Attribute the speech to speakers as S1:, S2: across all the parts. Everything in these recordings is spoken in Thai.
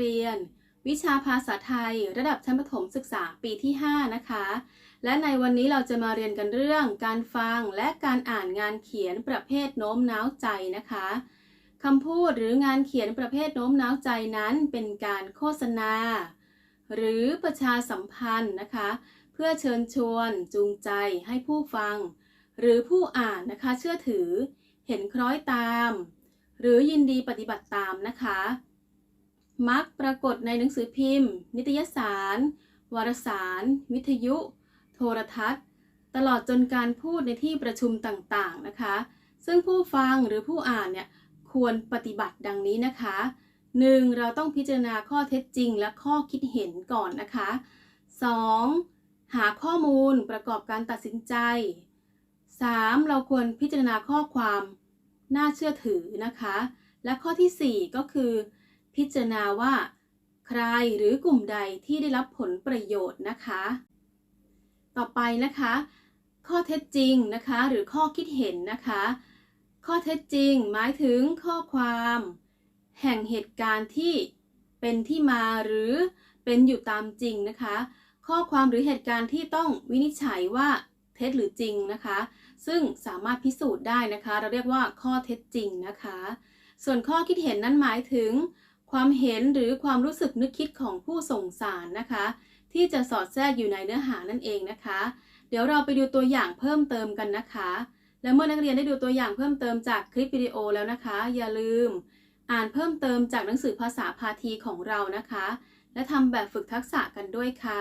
S1: เรียน วิชาภาษาไทย ระดับชั้นประถมศึกษาปีที่ 5 นะคะ และในวันนี้เราจะมาเรียนกันเรื่อง การฟังและการอ่านงานเขียนประเภทโน้มน้าวใจนะคะคำพูดหรืองานเขียนประเภทโน้มน้าวใจนั้นเป็นการโฆษณา หรือประชาสัมพันธ์นะคะ เพื่อเชิญชวนจูงใจให้ผู้ฟัง หรือผู้อ่านนะคะเชื่อถือ เห็นคล้อยตาม หรือยินดีปฏิบัติตามนะคะ มักปรากฏในหนังสือพิมพ์ นิตยสาร วารสาร วิทยุ โทรทัศน์ ตลอดจนการพูดในที่ประชุมต่างๆนะคะ ซึ่งผู้ฟังหรือผู้อ่านเนี่ยควรปฏิบัติดังนี้นะคะ 1. เราต้องพิจารณาข้อเท็จจริงและข้อคิดเห็นก่อนนะคะ 2. หาข้อมูลประกอบการตัดสินใจ 3. เราควรพิจารณาข้อความน่าเชื่อถือนะคะ และข้อทีสี่4 ก็คือ พิจารณาว่า ใครหรือกลุ่มใดที่ได้รับผลประโยชน์นะคะ ต่อไปนะคะ ข้อเท็จจริงนะคะ หรือข้อคิดเห็นนะคะ ข้อเท็จจริงหมายถึงข้อความ แห่งเหตุการณ์ที่เป็นที่มาหรือเป็นอยู่ตามจริงนะคะ ข้อความหรือเหตุการณ์ที่ต้องวินิจฉัยว่าเท็จหรือจริงนะคะ ซึ่งสามารถพิสูจน์ได้นะคะ เราเรียกว่าข้อเท็จจริงนะคะ ส่วนข้อคิดเห็นนั้นหมายถึง ความเห็นหรือความรู้สึกนึกคิดของผู้ส่งสารนะคะ ที่จะสอดแทรกอยู่ในเนื้อหานั่นเองนะคะ เดี๋ยวเราไปดูตัวอย่างเพิ่มเติมกันนะคะ และเมื่อนักเรียนได้ดูตัวอย่างเพิ่มเติมจากคลิปวิดีโอแล้วนะคะ อย่าลืม อ่านเพิ่มเติมจากหนังสือภาษาพาทีของเรานะคะ และทำแบบฝึกทักษะกันด้วยค่ะ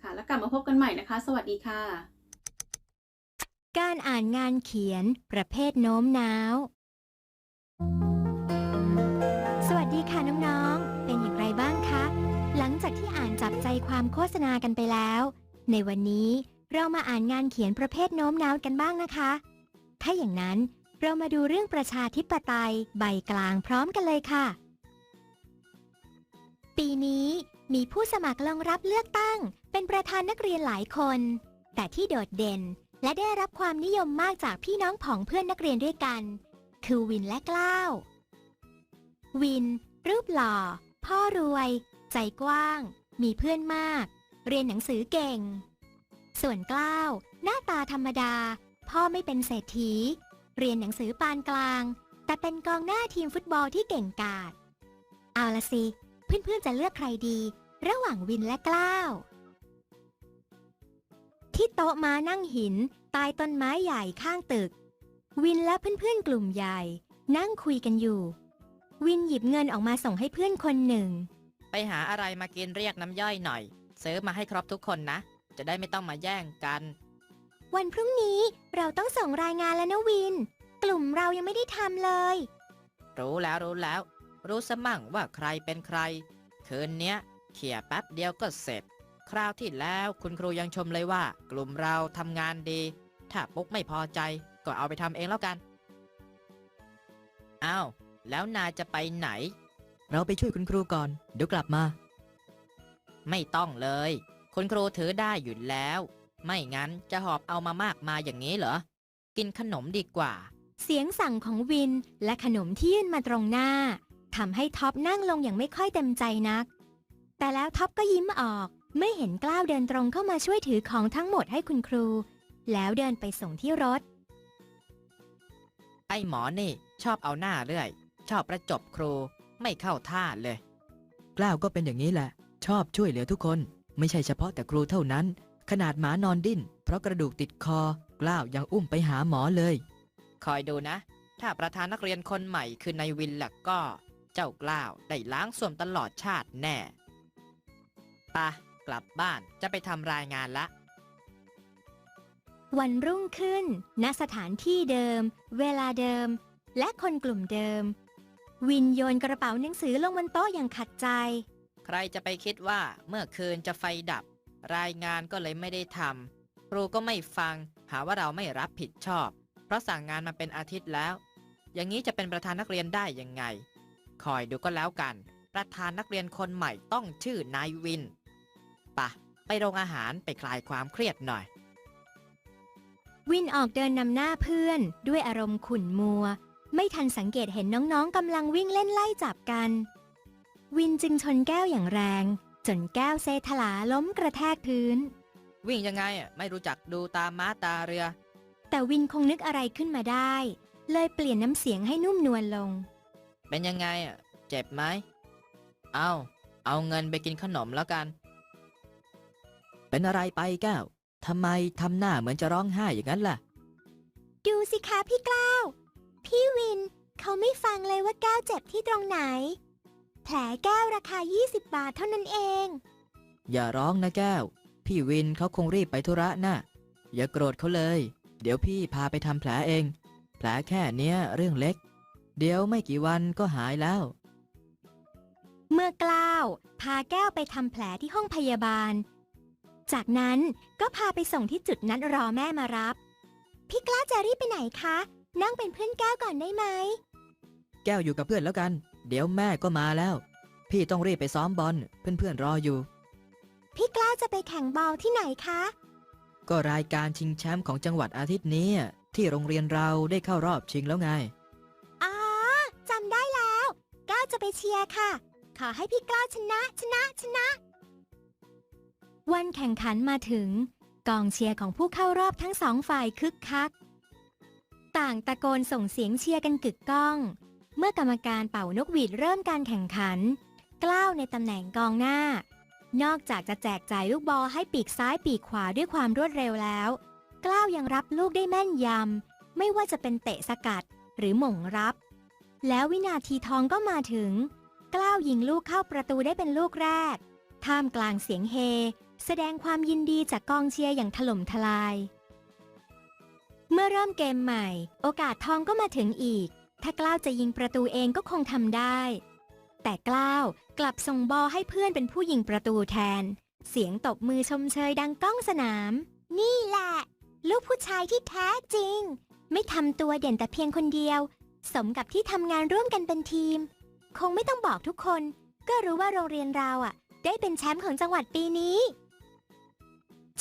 S1: ค่ะ แล้วกลับมาพบกันใหม่นะคะ สวัสดีค่ะ
S2: การอ่านงานเขียน ประเภทโน้มน้าว ความโฆษณากันไปแล้ว ในวันนี้เรามาอ่านงานเขียนประเภทโน้มน้าวกันบ้างนะคะ ถ้าอย่างนั้นเรามาดูเรื่องประชาธิปไตยใบกลางพร้อมกันเลยค่ะ ปีนี้มีผู้สมัครลงรับเลือกตั้ง เป็นประธานนักเรียนหลายคน แต่ที่โดดเด่นและได้รับความนิยมมากจากพี่น้องผองเพื่อนนักเรียนด้วยกัน คือวินและกล้าว วิน รูปหล่อ พ่อรวย ใจกว้าง มีเพื่อนมาก เรียนหนังสือเก่ง ส่วนกล้าว หน้าตาธรรมดา พ่อไม่เป็นเศรษฐี เรียนหนังสือปานกลาง แต่เป็นกองหน้าทีมฟุตบอลที่เก่งกาจเอาละสิ เพื่อนๆจะเลือกใครดี ระหว่างวินและกล้าว ที่โต๊ะม้านั่งหินใต้ต้นไม้ใหญ่ข้างตึก วินและเพื่อนๆกลุ่มใหญ่ นั่งคุยกันอยู่ วินหยิบเงินออกมาส่งให้เพื่อนคนหนึ่ง
S3: ไปหาอะไรมากินเรียกน้ำย่อยหน่อยซื้อมาให้ครบทุกคนนะ จะได้ไม่ต้องมาแย่งกัน
S2: วันพรุ่งนี้เราต้องส่งรายงานแล้วนะวิน กลุ่มเรายังไม่ได้ทำเลย
S3: รู้แล้วรู้แล้ว รู้สมั่งว่าใครเป็นใคร คืนเนี้ยเขี่ยแป๊บเดียวก็เสร็จ คราวที่แล้วคุณครูยังชมเลยว่า กลุ่มเราทำงานดี ถ้าปุ๊กไม่พอใจก็เอาไปทำเองแล้วกัน อ้าว แล้วนายจะไปไหน
S4: เราไปช่วยคุณครูก่อน เดี๋ยวกลับมา
S3: ไม่ต้องเลย คุณครูถือได้อยู่แล้ว ไม่งั้นจะหอบเอามามากมาอย่างนี้เหรอ กินขนมดีกว่า
S2: เสียงสั่งของวินและขนมที่ยื่นมาตรงหน้าทำให้ท็อปนั่งลงอย่างไม่ค่อยเต็มใจนัก แต่แล้วท็อปก็ยิ้มออกเมื่อเห็นกล้าวเดินตรงเข้ามาช่วยถือของทั้งหมดให้คุณครู แล้วเดินไปส่งที่รถ
S3: ไอ้หมอนี่ ชอบเอาหน้าเรื่อย ชอบประจบครู ไม่เข้าท่าเลย
S4: กล้าวก็เป็นอย่างนี้แหละ ชอบช่วยเหลือทุกคน ไม่ใช่เฉพาะแต่ครูเท่านั้น ขนาดหมานอนดิ้น เพราะกระดูกติดคอ กล้าวยังอุ้มไปหาหมอเลย
S3: คอยดูนะ ถ้าประธานนักเรียนคนใหม่คือนายวินล่ะก็ เจ้ากล้าวได้ล้างส่วมตลอดชาติแน่ปะกลับบ้านจะไปทำรายงานละ
S2: วันรุ่งขึ้น ณสถานที่เดิม เวลาเดิม และคนกลุ่มเดิม วินโยนกระเป๋าหนังสือลงบนโต๊ะอย่างขัดใจ
S3: ใครจะไปคิดว่าเมื่อคืนจะไฟดับ รายงานก็เลยไม่ได้ทำครูก็ไม่ฟัง หาว่าเราไม่รับผิดชอบ เพราะสั่งงานมาเป็นอาทิตย์แล้ว อย่างนี้จะเป็นประธานนักเรียนได้ยังไง คอยดูก็แล้วกัน ประธานนักเรียนคนใหม่ต้องชื่อนายวินปะไปโรงอาหารไปคลายความเครียดหน่อย
S2: วินออกเดินนำหน้าเพื่อนด้วยอารมณ์ขุ่นมัว ไม่ทันสังเกตเห็นน้องๆกำลังวิ่งเล่นไล่จับกัน วินจึงชนแก้วอย่างแรง จนแก้วเซถลาล้มกระแทกพื้น
S3: วิ่งยังไงอะไม่รู้จักดูตาม้าตาเรือ
S2: แต่วินคงนึกอะไรขึ้นมาได้ เลยเปลี่ยนน้ำเสียงให้นุ่มนวลลง
S3: เป็นยังไงอะเจ็บไหมเอาเอาเงินไปกินขนมแล้วกัน
S4: เป็นอะไรไปแก้วทำไมทำหน้าเหมือนจะร้องไห้อย่างนั้นล่ะ
S2: ดูสิคะพี่กล้าว พี่วิน เขาไม่ฟังเลยว่าแก้วเจ็บที่ตรงไหน แผลแก้วราคา 20 บาทเท่านั้นเอง
S4: อย่าร้องนะแก้ว พี่วินเขาคงรีบไปธุระน่ะอย่าโกรธเขาเลย เดี๋ยวพี่พาไปทำแผลเอง แผลแค่เนี้ยเรื่องเล็ก เดี๋ยวไม่กี่วันก็หายแล้ว
S2: เมื่อกล้าว พาแก้วไปทำแผลที่ห้องพยาบาล จากนั้นก็พาไปส่งที่จุดนัดรอแม่มารับ พี่กล้าจะรีบไปไหนคะ นั่งเป็นเพื่อนแก้วก่อนได้ไหม
S4: แก้วอยู่กับเพื่อนแล้วกัน เดี๋ยวแม่ก็มาแล้ว พี่ต้องรีบไปซ้อมบอลเพื่อนๆรออยู่
S2: พี่กล้าจะไปแข่งบอลที่ไหนคะ
S4: ก็รายการชิงแชมป์ของจังหวัดอาทิตย์นี้ ที่โรงเรียนเราได้เข้ารอบชิงแล้วไง
S2: อ๋อจำได้แล้ว ก้าวจะไปเชียร์ค่ะ ขอให้พี่กล้าชนะชนะชนะ วันแข่งขันมาถึง กองเชียร์ของผู้เข้ารอบทั้งสองฝ่ายคึกคัก ต่างตะโกนส่งเสียงเชียร์กันกึกก้อง เมื่อกรรมการเป่านกหวีดเริ่มการแข่งขัน กล้าวในตำแหน่งกองหน้า นอกจากจะแจกจ่ายลูกบอลให้ปีกซ้ายปีกขวาด้วยความรวดเร็วแล้ว กล้าวยังรับลูกได้แม่นยำ ไม่ว่าจะเป็นเตะสกัดหรือหม่งรับ แล้ววินาทีทองก็มาถึง กล้าวยิงลูกเข้าประตูได้เป็นลูกแรก ท่ามกลางเสียงเฮ แสดงความยินดีจากกองเชียร์อย่างถล่มทลาย เมื่อเริ่มเกมใหม่ โอกาสทองก็มาถึงอีก ถ้ากล้าวจะยิงประตูเองก็คงทำได้ แต่กล้าวกลับส่งบอลให้เพื่อนเป็นผู้ยิงประตูแทน เสียงตบมือชมเชยดังก้องสนาม นี่แหละ ลูกผู้ชายที่แท้จริง ไม่ทำตัวเด่นแต่เพียงคนเดียว สมกับที่ทำงานร่วมกันเป็นทีม คงไม่ต้องบอกทุกคน ก็รู้ว่าโรงเรียนเราอะ ได้เป็นแชมป์ของจังหวัดปีนี้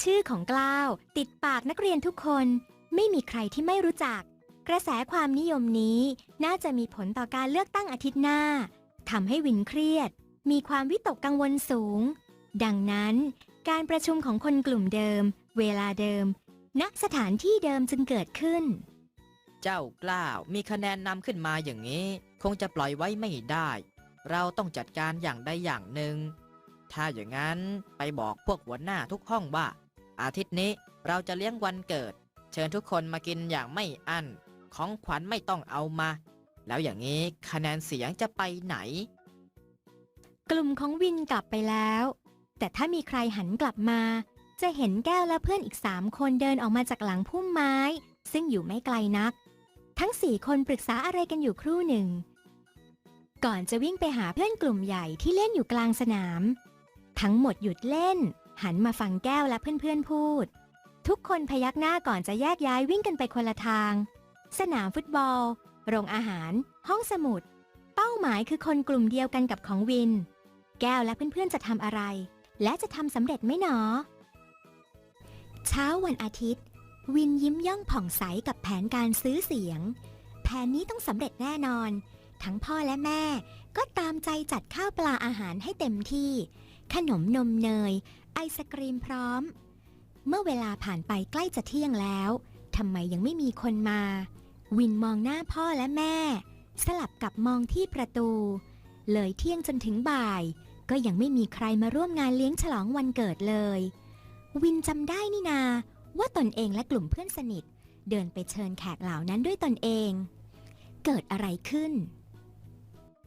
S2: ชื่อของกล้าวติดปากนักเรียนทุกคน ไม่มีใครที่ไม่รู้จัก กระแสความนิยมนี้น่าจะมีผลต่อการเลือกตั้งอาทิตย์หน้าทำให้วินเครียด มีความวิตกกังวลสูง ดังนั้น การประชุมของคนกลุ่มเดิม เวลาเดิม ณสถานที่เดิมจึงเกิดขึ้น
S3: เจ้ากล้าวมีคะแนนนำขึ้นมาอย่างนี้ คงจะปล่อยไว้ไม่ได้ เราต้องจัดการอย่างใดอย่างหนึ่ง ถ้าอย่างนั้นไปบอกพวกหัวหน้าทุกห้องว่า อาทิตย์นี้เราจะเลี้ยงวันเกิด เชิญทุกคนมากินอย่างไม่อั้น ของขวัญไม่ต้องเอามา แล้วอย่างนี้คะแนนเสียงจะไปไหน
S2: กลุ่มของวินกลับไปแล้ว แต่ถ้ามีใครหันกลับมา จะเห็นแก้วและเพื่อนอีกสามคนเดินออกมาจากหลังพุ่มไม้ ซึ่งอยู่ไม่ไกลนัก ทั้งสี่คนปรึกษาอะไรกันอยู่ครู่หนึ่ง ก่อนจะวิ่งไปหาเพื่อนกลุ่มใหญ่ที่เล่นอยู่กลางสนาม ทั้งหมดหยุดเล่น หันมาฟังแก้วและเพื่อนๆพูด ทุกคนพยักหน้าก่อนจะแยกย้ายวิ่งกันไปคนละทาง สนามฟุตบอล โรงอาหาร ห้องสมุด เป้าหมายคือคนกลุ่มเดียวกันกับของวิน แก้วและเพื่อนๆจะทำอะไร และจะทำสำเร็จไหมหนอ เช้าวันอาทิตย์ วินยิ้มย่องผ่องใสกับแผนการซื้อเสียง แผนนี้ต้องสำเร็จแน่นอน ทั้งพ่อและแม่ก็ตามใจจัดข้าวปลาอาหารให้เต็มที่ ขนมนมเนย ไอศกรีมพร้อม เมื่อเวลาผ่านไปใกล้จะเที่ยงแล้วทำไมยังไม่มีคนมา วินมองหน้าพ่อและแม่ สลับกับมองที่ประตู เลยเที่ยงจนถึงบ่าย ก็ยังไม่มีใครมาร่วมงานเลี้ยงฉลองวันเกิดเลย วินจำได้นี่นา ว่าตนเองและกลุ่มเพื่อนสนิท เดินไปเชิญแขกเหล่านั้นด้วยตนเอง เกิดอะไรขึ้น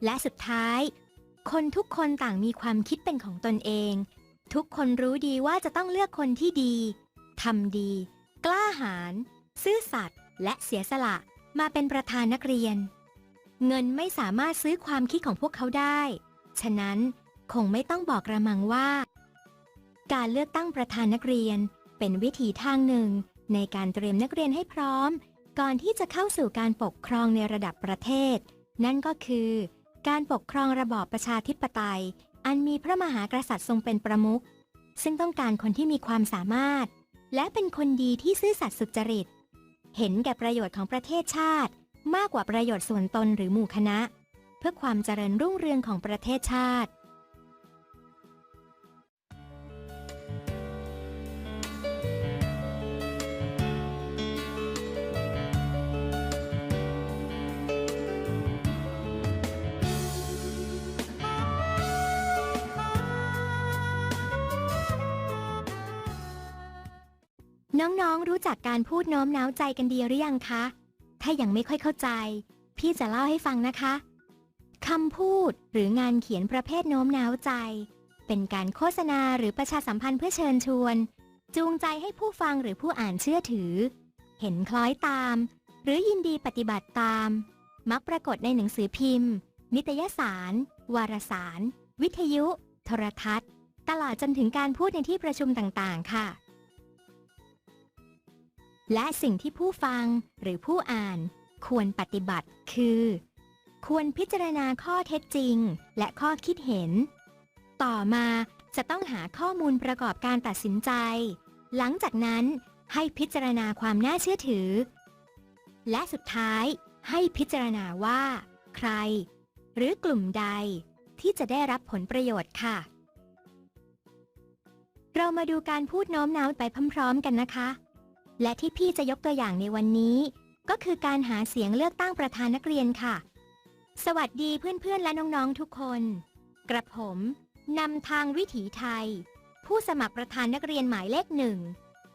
S2: และสุดท้าย คนทุกคนต่างมีความคิดเป็นของตนเอง ทุกคนรู้ดีว่าจะต้องเลือกคนที่ดี ทำดี กล้าหาญ ซื่อสัตย์ และเสียสละ มาเป็นประธานนักเรียน เงินไม่สามารถซื้อความคิดของพวกเขาได้ ฉะนั้นคงไม่ต้องบอกกระมังว่า การเลือกตั้งประธานนักเรียน เป็นวิธีทางหนึ่ง ในการเตรียมนักเรียนให้พร้อม ก่อนที่จะเข้าสู่การปกครองในระดับประเทศ นั่นก็คือ การปกครองระบอบประชาธิปไตย อันมีพระมหากษัตริย์ทรงเป็นประมุขซึ่งต้องการคนที่มีความสามารถ และเป็นคนดีที่ซื่อสัตย์สุจริต เห็นแก่ประโยชน์ของประเทศชาติ มากกว่าประโยชน์ส่วนตนหรือหมู่คณะ เพื่อความเจริญรุ่งเรืองของประเทศชาติ น้องๆ รู้จักการพูดโน้มน้าวใจกันดีหรือยังคะ ถ้ายังไม่ค่อยเข้าใจ พี่จะเล่าให้ฟังนะคะ คำพูดหรืองานเขียนประเภทโน้มน้าวใจ เป็นการโฆษณาหรือประชาสัมพันธ์เพื่อเชิญชวน จูงใจให้ผู้ฟังหรือผู้อ่านเชื่อถือ เห็นคล้อยตาม หรือยินดีปฏิบัติตาม มักปรากฏในหนังสือพิมพ์ นิตยสาร วารสาร วิทยุ โทรทัศน์ ตลอดจนถึงการพูดในที่ประชุมต่างๆ ค่ะ และสิ่งที่ผู้ฟังหรือผู้อ่านควรปฏิบัติคือ ควรพิจารณาข้อเท็จจริง และข้อคิดเห็น ต่อมาจะต้องหาข้อมูลประกอบการตัดสินใจ หลังจากนั้นให้พิจารณาความน่าเชื่อถือ และสุดท้ายให้พิจารณาว่า ใคร หรือกลุ่มใดที่จะได้รับผลประโยชน์ค่ะ เรามาดูการพูดโน้มน้าวไปพร้อมๆกันนะคะ และที่พี่จะยกตัวอย่างในวันนี้ ก็คือการหาเสียงเลือกตั้งประธานนักเรียนค่ะ สวัสดีเพื่อนๆและน้องๆทุกคน กระผมนำทางวิถีไทย ผู้สมัครประธานนักเรียนหมายเลขหนึ่ง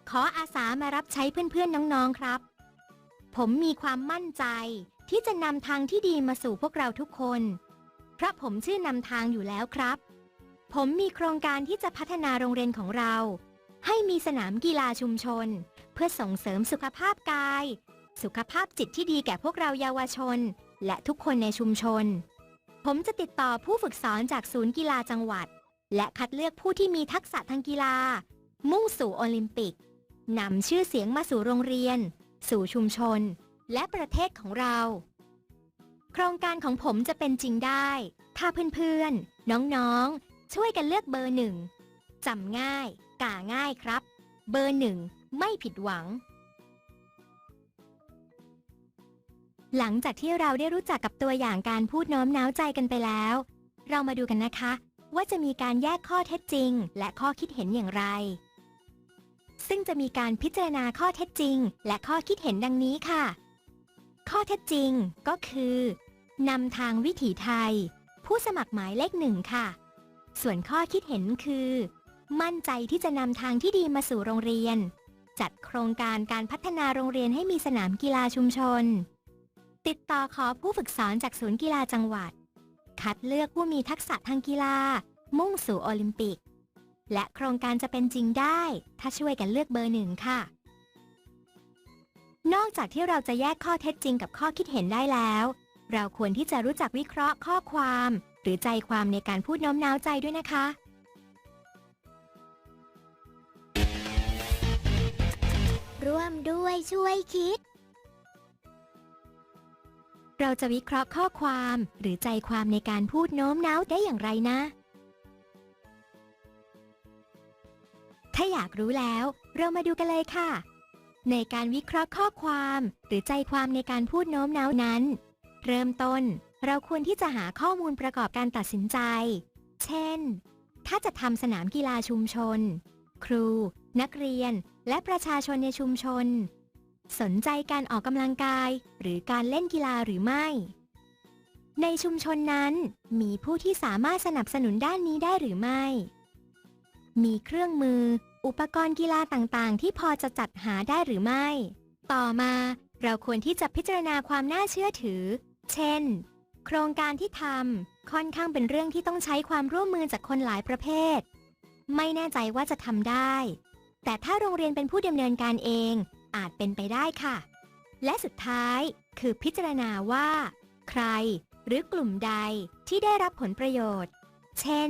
S2: ขออาสามารับใช้เพื่อนๆน้องๆครับ ผมมีความมั่นใจที่จะนำทางที่ดีมาสู่พวกเราทุกคน เพราะผมชื่อนำทางอยู่แล้วครับ ผมมีโครงการที่จะพัฒนาโรงเรียนของเรา ให้มีสนามกีฬาชุมชน เพื่อส่งเสริมสุขภาพกาย สุขภาพจิตที่ดีแก่พวกเราเยาวชน และทุกคนในชุมชน ผมจะติดต่อผู้ฝึกสอนจากศูนย์กีฬาจังหวัด และคัดเลือกผู้ที่มีทักษะทางกีฬา มุ่งสู่โอลิมปิกนำชื่อเสียงมาสู่โรงเรียน สู่ชุมชน และประเทศของเรา โครงการของผมจะเป็นจริงได้ ถ้าเพื่อนๆ น้องๆ ช่วยกันเลือกเบอร์หนึ่ง จำง่าย กาง่ายครับ เบอร์หนึ่งไม่ผิดหวัง หลังจากที่เราได้รู้จักกับตัวอย่างการพูดน้อมน้าวใจกันไปแล้ว เรามาดูกันนะคะ ว่าจะมีการแยกข้อเท็จจริง และข้อคิดเห็นอย่างไร ซึ่งจะมีการพิจารณาข้อเท็จจริง และข้อคิดเห็นดังนี้ค่ะ ข้อเท็จจริงก็คือนำทางวิถีไทย ผู้สมัครหมายเลขหนึ่งค่ะ ส่วนข้อคิดเห็นคือ มั่นใจที่จะนำทางที่ดีมาสู่โรงเรียน จัดโครงการการพัฒนาโรงเรียนให้มีสนามกีฬาชุมชน ติดต่อขอผู้ฝึกสอนจากศูนย์กีฬาจังหวัด คัดเลือกผู้มีทักษะทางกีฬา มุ่งสู่โอลิมปิก และโครงการจะเป็นจริงได้ ถ้าช่วยกันเลือกเบอร์หนึ่งค่ะ นอกจากที่เราจะแยกข้อเท็จจริงกับข้อคิดเห็นได้แล้ว เราควรที่จะรู้จักวิเคราะห์ข้อความ หรือใจความในการพูดโน้มน้าวใจด้วยนะคะ
S5: ร่วมด้วยช่วยคิด
S2: เราจะวิเคราะห์ข้อความหรือใจความในการพูดโน้มน้าวได้อย่างไรนะ ถ้าอยากรู้แล้ว เรามาดูกันเลยค่ะ ในการวิเคราะห์ข้อความหรือใจความในการพูดโน้มน้าวนั้น เริ่มต้นเราควรที่จะหาข้อมูลประกอบการตัดสินใจ เช่น ถ้าจะทำสนามกีฬาชุมชน ครู นักเรียน และประชาชนในชุมชน สนใจการออกกำลังกายหรือการเล่นกีฬาหรือไม่ ในชุมชนนั้น มีผู้ที่สามารถสนับสนุนด้านนี้ได้หรือไม่ มีเครื่องมือ อุปกรณ์กีฬาต่างๆ ที่พอจะจัดหาได้หรือไม่ ต่อมาเราควรที่จะพิจารณาความน่าเชื่อถือ เช่น โครงการที่ทำค่อนข้างเป็นเรื่องที่ต้องใช้ความร่วมมือจากคนหลายประเภท ไม่แน่ใจว่าจะทำได้ แต่ถ้าโรงเรียนเป็นผู้ดำเนินการเองอาจเป็นไปได้ค่ะ และสุดท้ายคือพิจารณาว่า ใครหรือกลุ่มใดที่ได้รับผลประโยชน์ เช่น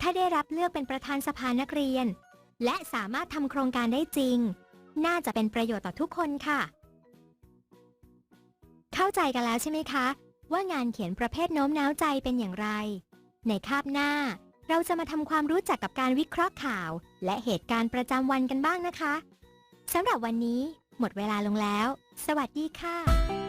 S2: ถ้าได้รับเลือกเป็นประธานสภานักเรียน และสามารถทำโครงการได้จริง น่าจะเป็นประโยชน์ต่อทุกคนค่ะ เข้าใจกันแล้วใช่ไหมคะ ว่างานเขียนประเภทโน้มน้าวใจเป็นอย่างไร ในคาบหน้า เราจะมาทำความรู้จักกับการวิเคราะห์ข่าว และเหตุการณ์ประจำวันกันบ้างนะคะสำหรับวันนี้ หมดเวลาลงแล้ว สวัสดีค่ะ